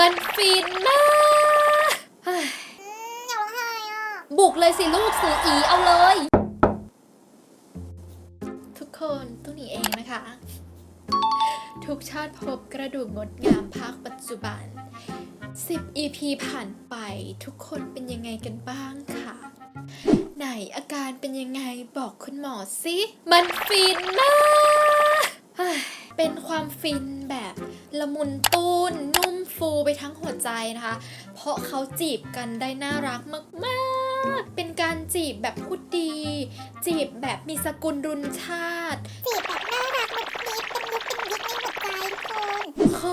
มันฟินมากเฮ้ยอย่าร้องไห้อะ บุกเลยสิลูกสื่ออีเอาเลย ทุกคนตุ้หนีเองนะคะ ทุกชาติพบกระดูกงดงามภาคปัจจุบัน 10 EP ผ่านไปทุกคนเป็นยังไงกันบ้างค่ะไหนอาการเป็นยังไงบอกคุณหมอสิ มันฟินมากเฮ้ยเป็นความฟินแบบ ละมุนตูนนุ่มฟูไปทั้งหัวใจนะคะ เพราะเขาจีบกันได้น่ารักมากๆ เป็นการจีบแบบพูดดี จีบแบบมีสกุลรุนชาติ จีบ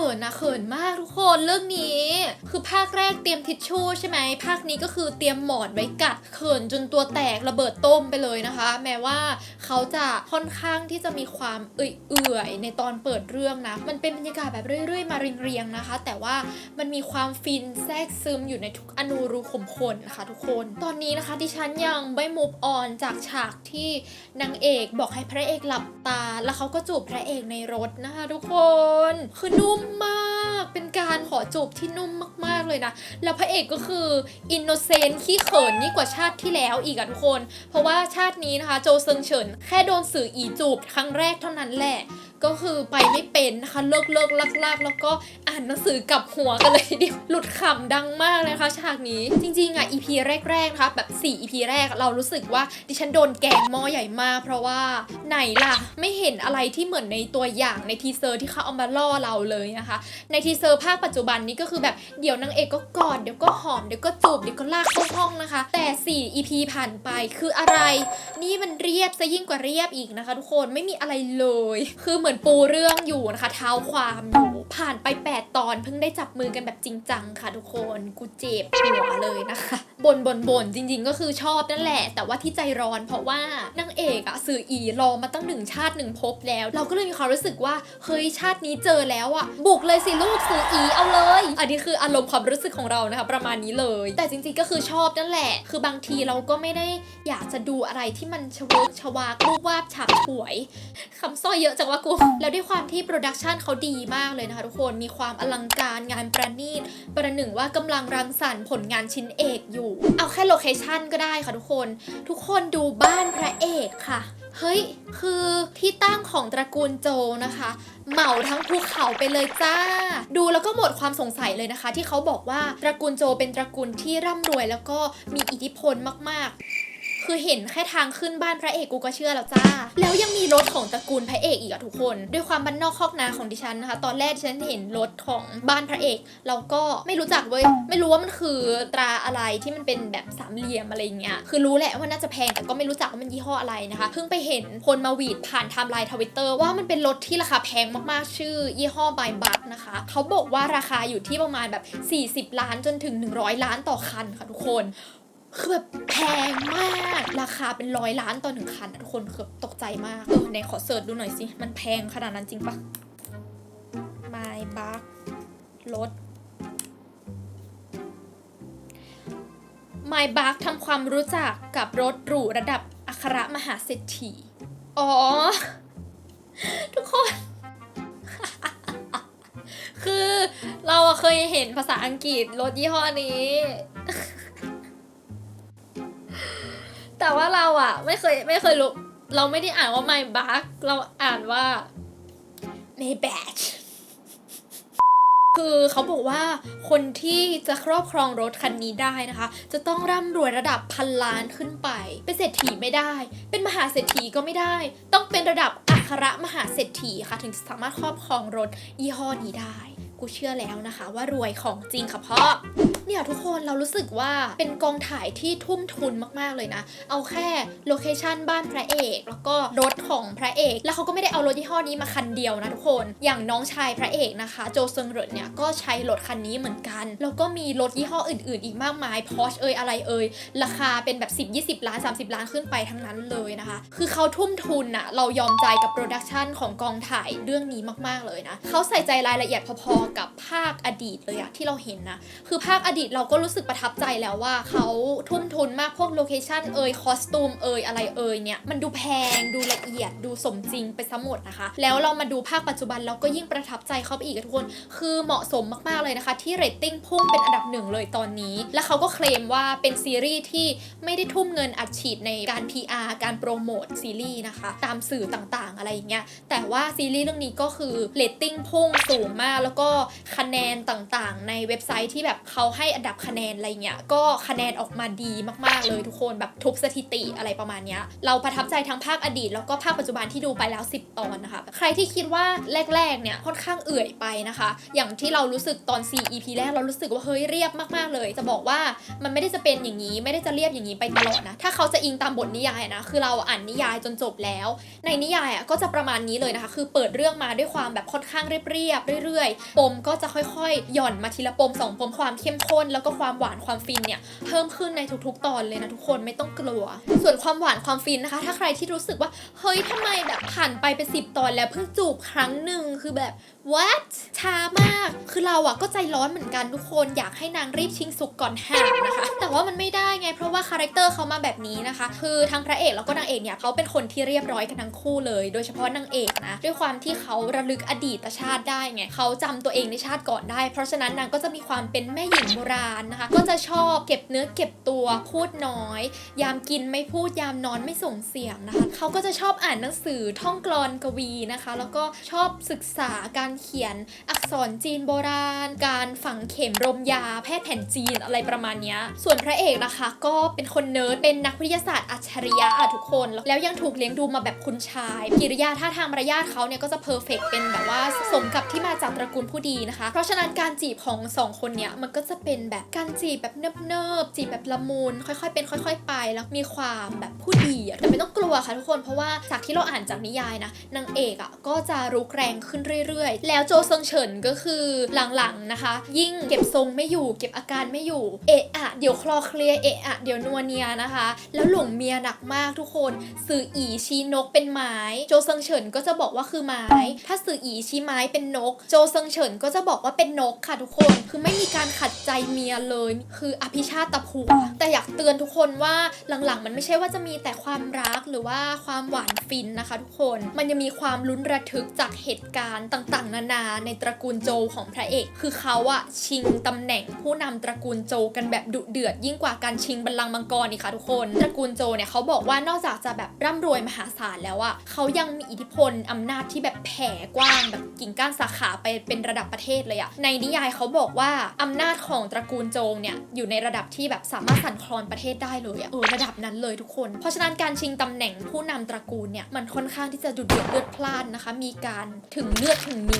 ขินนะเขินมากทุกคนเรื่องนี้ คือภาคแรกเตรียมทิชชู่ใช่ไหมภาคนี้ก็คือเตรียมหมอนไว้กัดเขินจนตัวแตกระเบิดต้มไปเลยนะคะ แม้ว่าเขาจะค่อนข้างที่จะมีความเอื่อยๆในตอนเปิดเรื่องนะ มันเป็นบรรยากาศแบบเรื่อยๆ มาเรียงๆนะคะ แต่ว่ามันมีความฟินแทรกซึมอยู่ในทุกอนูรูขมขนนะคะ ทุกคนตอนนี้นะคะดิฉันยังไม่มูฟออนจากฉากที่นางเอกบอกให้พระเอกหลับตา แล้วเขาก็จูบพระเอกในรถนะคะ ทุกคนคือนุ่มมากเป็นการขอจูบที่นุ่มมาก ๆ เลยนะ แล้วพระเอกก็คืออินโนเซนต์ขี้เขินยิ่งกว่าชาติที่แล้วอีกอะทุกคน เพราะว่าชาตินี้นะคะ โจเซิงเฉิน แค่โดนสื่ออีจูบครั้งแรกเท่านั้นแหละ ก็คือไปไม่เป็นนะคะเลิกเลิกลักลากแล้วก็อ่านหนังสือกลับหัวกันเลยทีเดียวหลุดขำดังมากเลยนะคะฉากนี้จริงๆอะ EP แรกๆนะคะแบบ 4 EP แรกเรารู้สึกว่าดิฉันโดนแกงหม้อใหญ่มาก เพราะว่าไหนล่ะไม่เห็นอะไรที่เหมือนในตัวอย่างในทีเซอร์ที่เขาเอามาล่อเราเลยนะคะ ในทีเซอร์ภาคปัจจุบันนี้ก็คือแบบเดี๋ยวนางเอกก็กอดเดี๋ยวก็หอมเดี๋ยวก็จูบเดี๋ยวก็ลากเข้าห้องนะคะ แต่ 4 EP ผ่านไปคืออะไร นี่มันเรียบซะยิ่งกว่าเรียบอีกนะคะ ทุกคนไม่มีอะไรเลย คือเหมือนือนปูเรื่องอยู่นะคะ เท้าความอยู่ ผ่านไป 8 ตอนเพิ่งได้จับมือกันแบบจริงจังค่ะทุกคนกูเจ็บหัวเลยนะคะบนบนบนจริง ๆ ก็คือชอบนั่นแหละ แต่ว่าที่ใจร้อนเพราะว่านางเอกอะสื่ออีรอมาตั้งหนึ่งชาติหนึ่งภพแล้ว เราก็เลยมีความรู้สึกว่าเฮ้ยชาตินี้เจอแล้วอะบุกเลยสิลูกสื่ออีเอาเลย อันนี้คืออารมณ์ความรู้สึกของเรานะคะประมาณนี้เลย แต่จริงๆก็คือชอบนั่นแหละ คือบางทีเราก็ไม่ได้อยากจะดูอะไรที่มันชวกชวากรูปวาบฉาบฉวยคำสร้อยเยอะจังวะกูแล้วด้วยความที่โปรดักชันเขาดีมากเลยนะคะทุกคนมีความอลังการงานประณีตประหนึ่งว่ากำลังรังสรรค์ผลงานชิ้นเอกอยู่ เอาแค่โลเคชั่นก็ได้ค่ะทุกคน ทุกคนดูบ้านพระเอกค่ะเฮ้ย คือที่ตั้งของตระกูลโจนะคะ เหมาทั้งภูเขาไปเลยจ้า ดูแล้วก็หมดความสงสัยเลยนะคะ ที่เขาบอกว่าตระกูลโจเป็นตระกูลที่ร่ำรวยแล้วก็มีอิทธิพลมากๆ คือเห็นแค่ทางขึ้นบ้านพระเอกกูก็เชื่อแล้วจ้า แล้วยังมีรถของตระกูลพระเอกอีกอะทุกคน ด้วยความบ้านนอกคอกนาของดิฉันนะคะ ตอนแรกดิฉันเห็นรถของบ้านพระเอกเราก็ไม่รู้จักเว้ย ไม่รู้ว่ามันคือตราอะไรที่มันเป็นแบบสามเหลี่ยมอะไรเงี้ย คือรู้แหละว่าน่าจะแพงแต่ก็ไม่รู้จักว่ามันยี่ห้ออะไรนะคะ เพิ่งไปเห็นคนมาวีดผ่านไทม์ไลน์ทวิตเตอร์ว่ามันเป็นรถที่ราคาแพงมากๆ ชื่อ ยี่ห้อ b y b u c นะคะ เขาบอกว่าราคาอยู่ที่ประมาณแบบ 40 ล้านจนถึง 100 ล้านต่อคันค่ะทุกคน คือแบบแพงมาก ราคาเป็นร้อยล้านต่อหนึ่งคันทุกคนคือตกใจมากเออไหนขอเสิร์ชดูหน่อยสิ มันแพงขนาดนั้นจริงปะ My b u g รถ My b u g ทำความรู้จักกับรถหรูระดับอัครมหาเศรษฐี อ๋อ ทุกคน คือเราเคยเห็นภาษาอังกฤษรถยี่ห้อนี้ แต่ว่าเราอะไม่เคยไม่เคยรู้ เราไม่ได้อ่านว่า my bug เราอ่านว่า my batch คือเขาบอกว่าคนที่จะครอบครองรถคันนี้ได้นะคะ จะต้องร่ำรวยระดับพันล้านขึ้นไป เป็นเศรษฐีไม่ได้ เป็นมหาเศรษฐีก็ไม่ได้ ต้องเป็นระดับอัครมหาเศรษฐีค่ะ ถึงจะสามารถครอบครองรถยี่ห้อนี้ได้ กูเชื่อแล้วนะคะ ว่ารวยของจริงค่ะพ่อเนี่ยทุก คนเรารู้สึกว่าเป็นกองถ่ายที่ทุ่มทุนมากๆเลยนะ เอาแค่โลเคชันบ้านพระเอก แล้วก็รถของพระเอก แล้วเขาก็ไม่ได้เอารถยี่ห้อนี้มาคันเดียวนะทุกคน อย่างน้องชายพระเอกนะคะ โจเซิงเหรินเนี่ยก็ใช้รถคันนี้เหมือนกัน แล้วก็มีรถยี่ห้ออื่น ๆ อีกมากมายพอชเอยอะไรเอยราคาเป็นแบบ 10 20 ล้าน 30 ล้านขึ้นไปทั้งนั้นเลยนะคะ คือเขาทุ่มทุนอะเรายอมใจกับโปรดักชันของกองถ่ายเรื่องนี้มากๆเลยนะเขาใส่ใจรายละเอียดพอๆกับาคอดีตเลยอะที่เราเห็นนะ คือภาคอดีตเราก็รู้สึกประทับใจแล้วว่าเขาทุ่มทุนมากพวกโลเคชันเอยคอสตูมเอยอะไรเอยเนี่ยมันดูแพงดูละเอียดดูสมจริงไปซะหมดนะคะ แล้วเรามาดูภาคปัจจุบันเราก็ยิ่งประทับใจเขาไปอีกอะทุกคน คือเหมาะสมมากๆเลยนะคะ ที่เรตติ้งพุ่งเป็นอันดับหนึ่งเลยตอนนี้ และเขาก็เคลมว่าเป็นซีรีส์ที่ไม่ได้ทุ่มเงินอัดฉีดในการ PR การโปรโมทซีรีส์นะคะ ตามสื่อต่างๆ อะไรอย่างเงี้ยแต่ว่าซีรีส์เรื่องนี้ก็คือเรตติ้งพุ่งสูงมากแล้วก็คะแนนต่างๆ ในเว็บไซต์ที่แบบเขาให้อันดับคะแนนอะไรเงี้ยก็คะแนนออกมาดีมากๆเลยทุกคนแบบทุบสถิติอะไรประมาณเนี้ยเราประทับใจทั้งภาคอดีต แล้วก็ภาคปัจจุบันที่ดูไปแล้ว 10 ตอนนะคะใครที่คิดว่าแรกๆเนี่ยค่อนข้างเอื่อยไปนะคะ อย่างที่เรารู้สึกตอน 4 EP แรกเรารู้สึกว่าเฮ้ยเรียบมากๆเลย จะบอกว่ามันไม่ได้จะเป็นอย่างนี้ไม่ได้จะเรียบอย่างนี้ไปตลอดนะถ้าเขาจะอิงตามบทนิยายนะคือเราอ่านนิยายจนจบแล้ว ในนิยายอะก็จะประมาณนี้เลยนะคะ คือเปิดเรื่องมาด้วยความแบบค่อนข้างเรียบๆเรื่อยๆปมก็จะค่อยๆ หย่อนมาทีละปมสองปมความเข้มข้น แล้วก็ความหวานความฟินเนี่ยเพิ่มขึ้นในทุกๆ ตอนเลยนะทุกคนไม่ต้องกลัว ส่วนความหวานความฟินนะคะ ถ้าใครที่รู้สึกว่าเฮ้ยทำไมแบบผ่านไปเป็นสิบตอนแล้วเพิ่งจูบครั้งหนึ่งคือแบบ what ช้ามาก คือเราอะก็ใจร้อนเหมือนกันทุกคน อยากให้นางรีบชิงสุกก่อนห่างนะคะ แต่ว่ามันไม่ได้ไง เพราะว่าคาแรคเตอร์เขามาแบบนี้นะคะ คือทั้งพระเอกแล้วก็นางเอกเนี่ยเขาเป็นคนที่เรียบร้อยกันทั้งคู่เลย โดยเฉพาะนางเอกนะ ด้วยความที่เขาระลึกอดีตชาติได้ไง เขาจำตัวเองในชาติก่อนได้ เพราะฉะนั้นนางก็จะมีความเป็นแม่หญิงโบราณนะคะ ก็จะชอบเก็บเนื้อเก็บตัวพูดน้อย ยามกินไม่พูดยามนอนไม่ส่งเสียงนะคะ เขาก็จะชอบอ่านหนังสือท่องกลอนกวีนะคะ แล้วก็ชอบศึกษาการเขียนอักษรจีนโบราณ การฝังเข็มรมยาแพทย์แผนจีนอะไรประมาณนี้ ส่วนพระเอกนะคะก็เป็นคนเนิร์ด เป็นนักวิทยาศาสตร์อัจฉริยะอะทุกคน แล้วยังถูกเลี้ยงดูมาแบบคุณชายกิริยาท่าทางมารยาทเขาเนี่ยก็จะเพอร์เฟกเป็นแบบว่าสมกับที่มาจากตระกูลผู้ดีนะคะ เพราะฉะนั้นการจีบของสองคนเนี่ยมันก็จะเป็นแบบการจีบแบบเนิบๆจีบแบบละมุนค่อยๆ เป็นค่อย ๆ ไป แล้วมีความแบบผู้ดีแต่ไม่ต้องกลัวค่ะทุกคนเพราะว่าจากที่เราอ่านจากนิยายนะนางเอกอะก็จะรุกแรงขึ้นเรื่อยๆแล้วโจเซิงเฉินก็คือหลังๆนะคะ ยิ่งเก็บทรงไม่อยู่ เก็บอาการไม่อยู่ เอะอะเดี๋ยวคลอเคลียเอะอะเดี๋ยวนัวเนียนะคะ แล้วหลงเมียหนักมากทุกคนสื่ออีชี้นกเป็นไม้ โจเซิงเฉินก็จะบอกว่าคือไม้ ถ้าสื่ออีชี้ไม้เป็นนก โจเซิงเฉินก็จะบอกว่าเป็นนกค่ะทุกคน คือไม่มีการขัดใจเมียเลย คืออภิชาตผัวแต่อยากเตือนทุกคนว่าหลังๆ มันไม่ใช่ว่าจะมีแต่ความรักหรือว่าความหวานฟินนะคะ ทุกคน มันยังมีความลุ้นระทึกจากเหตุการณ์ต่างๆนานาในตระกูลโจของพระเอก คือเขาอะชิงตำแหน่งผู้นำตระกูลโจกันแบบดุเดือด ยิ่งกว่าการชิงบัลลังก์มังกรอีกค่ะทุกคน ตระกูลโจเนี่ยเขาบอกว่านอกจากจะแบบร่ำรวยมหาศาลแล้วอะเขายังมีอิทธิพลอำนาจที่แบบแผ่กว้างแบบกิ่งก้านสาขาไปเป็นระดับประเทศเลยอะในนิยายเขาบอกว่าอำนาจของตระกูลโจเนี่ยอยู่ในระดับที่แบบสามารถสั่นคลอนประเทศได้เลยอะเออระดับนั้นเลยทุกคน เพราะฉะนั้นการชิงตำแหน่งผู้นำตระกูลเนี่ยมันค่อนข้างที่จะดุเดือดเลือดพล่านนะคะ มีการถึงเลือดถึงเนื้อ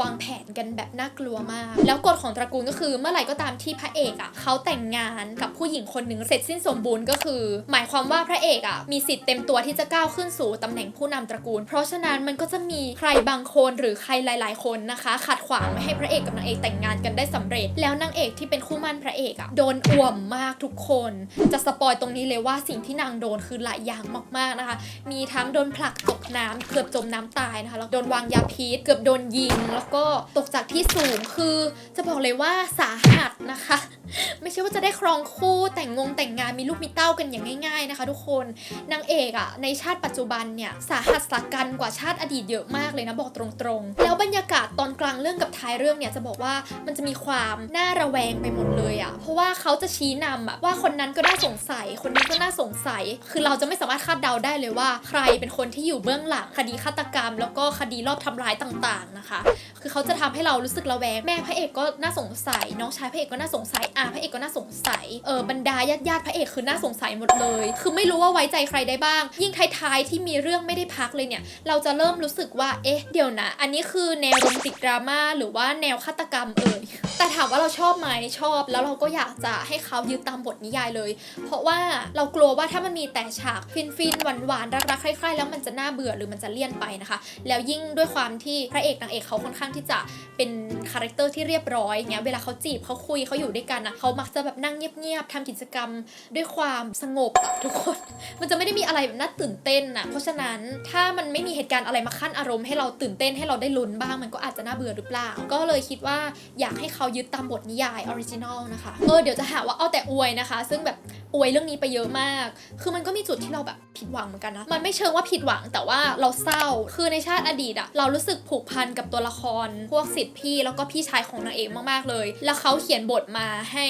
วางแผนกันแบบน่ากลัวมาก แล้วกฎของตระกูลก็คือเมื่อไหร่ก็ตามที่พระเอกอะเขาแต่งงานกับผู้หญิงคนหนึ่งเสร็จสิ้นสมบูรณ์ก็คือ หมายความว่าพระเอกอะมีสิทธิ์เต็มตัวที่จะก้าวขึ้นสู่ตำแหน่งผู้นำตระกูล เพราะฉะนั้นมันก็จะมีใครบางคนหรือใครหลาย ๆ คนนะคะ ขัดขวางไม่ให้พระเอกกับนางเอกแต่งงานกันได้สำเร็จ แล้วนางเอกที่เป็นคู่มั่นพระเอกอะโดนอ่วมมากทุกคน จะสปอยตรงนี้เลยว่าสิ่งที่นางโดนคือหลายอย่างมาก ๆนะคะ มีทั้งโดนผลักตกน้ำเกือบจมน้ำตายนะคะแล้วโดนวางยาพิษเกือบโดนยิง แล้วก็ตกจากที่สูงคือจะบอกเลยว่าสาหัสนะคะ ไม่ใช่ว่าจะได้ครองคู่แต่งงงแต่งงานมีลูกมีเต้ากันอย่างง่าย ๆนะคะ ทุกคนนางเอกอะในชาติปัจจุบันเนี่ยสาหัสสากันกว่าชาติอดีตเยอะมากเลยนะบอกตรงๆ แล้วบรรยากาศตอนกลางเรื่องกับท้ายเรื่องเนี่ยจะบอกว่ามันจะมีความน่าระแวงไปหมดเลยอะเพราะว่าเขาจะชี้นำอะว่าคนนั้นก็น่าสงสัย คนนี้ก็น่าสงสัย คือเราจะไม่สามารถคาดเดาได้เลยว่า ใครเป็นคนที่อยู่เบื้องหลังคดีฆาตกรรม แล้วก็คดีรอบทำร้ายต่างๆนะคะ คือเขาจะทำให้เรารู้สึกระแวงแม่พระเอกก็น่าสงสัย น้องชายพระเอกก็น่าสงสัยอาพระเอกก็น่าสงสัย เออบรรดาญาติญาติๆพระเอกคือน่าสงสัยหมดเลย คือไม่รู้ว่าไว้ใจใครได้บ้าง ยิ่งท้ายๆที่มีเรื่องไม่ได้พักเลยเนี่ย เราจะเริ่มรู้สึกว่า เอ๊ะ เดี๋ยวนะ อันนี้คือแนวโรแมนติกดราม่าหรือว่าแนวฆาตกรรมเอ่ย แต่ถามว่าเราชอบไหมชอบ แล้วเราก็อยากจะให้เขายึดตามบทนิยายเลย เพราะว่าเรากลัวว่าถ้ามันมีแต่ฉากฟินๆหวานๆรักๆใคร่ๆแล้วมันจะน่าเบื่อหรือมันจะเลี่ยนไปนะคะ แล้วยิ่งด้วยความที่พระเอกนางเอกเขาค่อนข้างที่จะเป็นคาแรคเตอร์ที่เรียบร้อยเงี้ย เวลาเขาจีบเขาคุยเขาอยู่ด้วยกันอะอะเขามักจะแบบนั่งเงียบๆทำกิจกรรมด้วยความสงบอะทุกคน มันจะไม่ได้มีอะไรแบบน่าตื่นเต้นอะเพราะฉะนั้นถ้ามันไม่มีเหตุการณ์อะไรมาขั้นอารมณ์ให้เราตื่นเต้นให้เราได้ลุ้นบ้างมันก็อาจจะน่าเบื่อหรือเปล่า ก็เลยคิดว่าอยากให้เขายึดตามบทนิยายออริจินอลนะคะเออเดี๋ยวจะหาว่าเอาแต่อวยนะคะ ซึ่งแบบอวยเรื่องนี้ไปเยอะมาก คือมันก็มีจุดที่เราแบบ ผิดหวังเหมือนกันนะ มันไม่เชิงว่าผิดหวังแต่ว่าเราเศร้า คือในชาติอดีตอะเรารู้สึกผูกพันกับตัวละคร พวกสิทธิ์พี่แล้วก็พี่ชายของนางเอกมากๆเลย แล้วเขาเขียนบทมาให้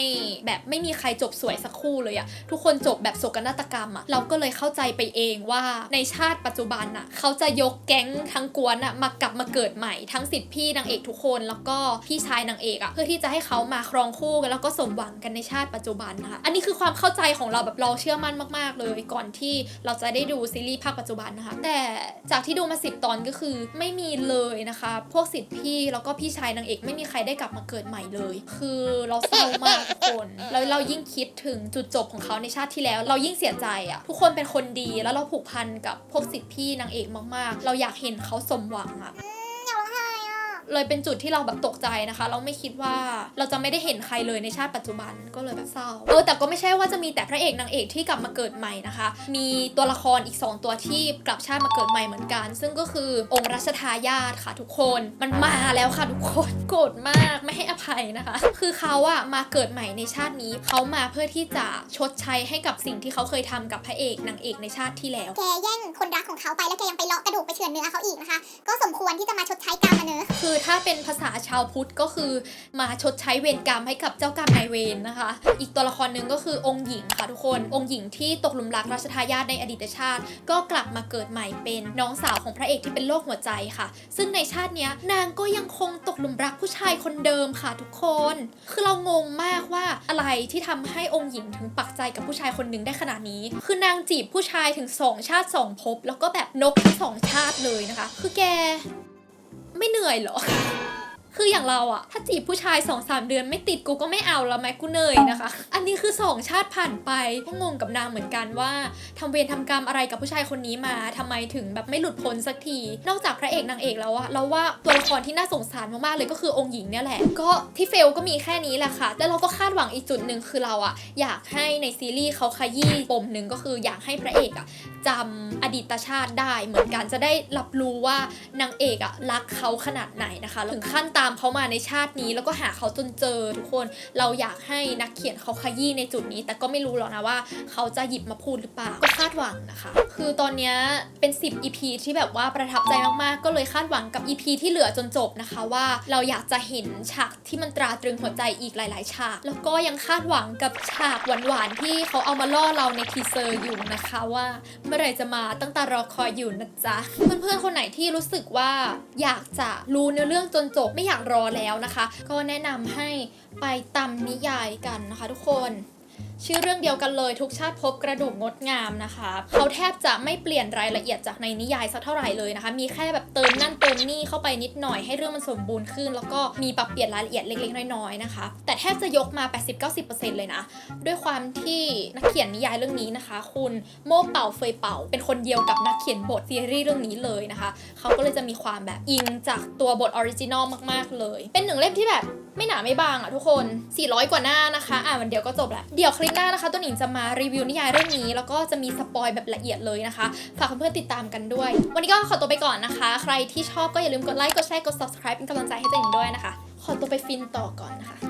แบบไม่มีใครจบสวยสักคู่เลยอะทุกคนจบแบบโศกนาฏกรรมอะเราก็เลยเข้าใจไปเองว่าในชาติปัจจุบันอะเขาจะยกแก๊งทั้งกวนอะมากลับมาเกิดใหม่ทั้งสิทธิ์พี่นางเอกทุกคนแล้วก็พี่ชายนางเอกอะเพื่อที่จะให้เขามาครองคู่กันแล้วก็สมหวังกันในชาติปัจจุบันนะคะอันนี้คือความเข้าใจของเราแบบเราเชื่อมั่นมาก ๆ เลยก่อนที่เราจะได้ดูซีรีส์ภาคปัจจุบันนะคะ แต่จากที่ดูมา 10 ตอนก็คือไม่มีเลยนะคะ พวกสิทธิ์พี่แล้วก็พี่ชายนางเอกไม่มีใครได้กลับมาเกิดใหม่เลย คือเราเศร้ามากทุกคนแล้วเรายิ่งคิดถึงจุดจบของเขาในชาติที่แล้ว เรายิ่งเสียใจอะทุกคนเป็นคนดีแล้วเราผูกพันกับพวกสิทธิ์พี่นางเอกมากๆ เราอยากเห็นเขาสมหวังอะอ เลยเป็นจุดที่เราแบบตกใจนะคะ เราไม่คิดว่าเราจะไม่ได้เห็นใครเลยในชาติปัจจุบันก็เลยแบบเศร้าเออแต่ก็ไม่ใช่ว่าจะมีแต่พระเอกนางเอกที่กลับมาเกิดใหม่นะคะ มีตัวละครอีก 2 ตัวที่กลับชาติมาเกิดใหม่เหมือนกัน ซึ่งก็คือองค์รัชทายาทค่ะทุกคนมันมาแล้วค่ะทุกคนโกรธมากไม่ให้อภัยนะคะ คือเขาอะมาเกิดใหม่ในชาตินี้เขามาเพื่อที่จะชดใช้ให้กับสิ่งที่เขาเคยทำกับพระเอกนางเอกในชาติที่แล้วแกแย่งคนรักของเขาไปแล้วแกยังไปเลาะกระดูก ไปเฉือนเนื้อเขาอีกนะคะ ก็สมควรที่จะมาชดใช้กรรมมาเนอะคือถ้าเป็นภาษาชาวพุทธก็คือมาชดใช้เวรกรรมให้กับเจ้ากรรมนายเวรนะคะ อีกตัวละครหนึ่งก็คือองค์หญิงค่ะทุกคน องค์หญิงที่ตกหลุมรักราชทายาทในอดีตชาติ ก็กลับมาเกิดใหม่เป็นน้องสาวของพระเอกที่เป็นโรคหัวใจค่ะ ซึ่งในชาตินี้นางก็ยังคงตกหลุมรักผู้ชายคนเดิมค่ะทุกคน คือเรางงมากว่าอะไรที่ทำให้องค์หญิงถึงปักใจกับผู้ชายคนหนึ่งได้ขนาดนี้ คือนางจีบผู้ชายถึงสองชาติสองภพแล้วก็แบบนกทั้งสองชาติเลยนะคะ คือแกไม่เหนื่อยเหรอ คืออย่างเราอะถ้าจีบผู้ชาย2อสเดือนไม่ติดกูก็ไม่เอาแล้วไหมกูเหนื่อยนะคะ อันนี้คือสองชาติผ่านไปก็งงกับนางเหมือนกันว่าทำเวรทำกรรมอะไรกับผู้ชายคนนี้มาทำไมถึงแบบไม่หลุดพ้นสักที นอกจากพระเอกนางเอกแล้วอะเราว่าตัวละครที่น่าสงสารมากๆเลยก็คือองค์หญิงเนี่ยแหละ ก็ที่เฟลก็มีแค่นี้แหละค่ะ แล้วเราก็คาดหวังอีกจุดหนึ่งคือเราอะอยากให้ในซีรีส์เขาขยี้ปมหนึ่งก็คืออยากให้พระเอกอะจำอดีตชาติได้เหมือนกันจะได้รับรู้ว่านางเอกอะรักเขาขนาดไหนนะคะถึงขั้นตามเขามาในชาตินี้ แล้วก็หาเขาจนเจอทุกคนเราอยากให้นักเขียนเขาขยี้ในจุดนี้ แต่ก็ไม่รู้หรอกนะว่าเขาจะหยิบมาพูดหรือเปล่าก็คาดหวังนะคะ คือตอนนี้เป็น 10 EP ที่แบบว่าประทับใจมากๆ ก็เลยคาดหวังกับ EP ที่เหลือจนจบนะคะว่าเราอยากจะเห็นฉากที่มันตราตรึงหัวใจอีกหลาย ๆ ฉาก แล้วก็ยังคาดหวังกับฉากหวานๆที่เขาเอามาล่อเราในทีเซอร์อยู่นะคะว่า เมื่อไหร่จะมาตั้งแต่รอคอยอยู่นะจ๊ะเพื่อนๆคนไหนที่รู้สึกว่าอยากจะรู้เนื้อเรื่องจนจบไม่อยากหากรอแล้วนะคะ ก็แนะนำให้ไปตำนิยายกันนะคะ ทุกคน ชื่อเรื่องเดียวกันเลยทุกชาติพบกระดูกงดงามนะคะ เขาแทบจะไม่เปลี่ยนรายละเอียดจากในนิยายสักเท่าไหร่เลยนะคะ มีแค่แบบเติมนั่นเติมนี่เข้าไปนิดหน่อยให้เรื่องมันสมบูรณ์ขึ้น แล้วก็มีปรับเปลี่ยนรายละเอียดเล็กๆน้อยๆนะคะ แต่แทบจะยกมา 80-90%เลยนะ ด้วยความที่นักเขียนนิยายเรื่องนี้นะคะ คุณโม่เป่าเฟยเป่า เป็นคนเดียวกับนักเขียนบทซีรีส์เรื่องนี้เลยนะคะ เขาก็เลยจะมีความแบบอิงจากตัวบทออริจินอลมาก ๆเลย เป็นหนึ่งเล่มที่แบบไม่หนาไม่บางอะทุกคน 400 กว่าหน้านะคะ อ่านวันเดียวก็จบแล้วเดี๋ยวคลิปหน้านะคะตัวหนิงจะมารีวิวนิยายเรื่องนี้ แล้วก็จะมีสปอยแบบละเอียดเลยนะคะ ฝากเพื่อนๆติดตามกันด้วย วันนี้ก็ขอตัวไปก่อนนะคะ ใครที่ชอบก็อย่าลืมกดไลค์กดแชร์กด subscribe เป็นกำลังใจให้ตัวหนิงด้วยนะคะ ขอตัวไปฟินต่อก่อนนะคะ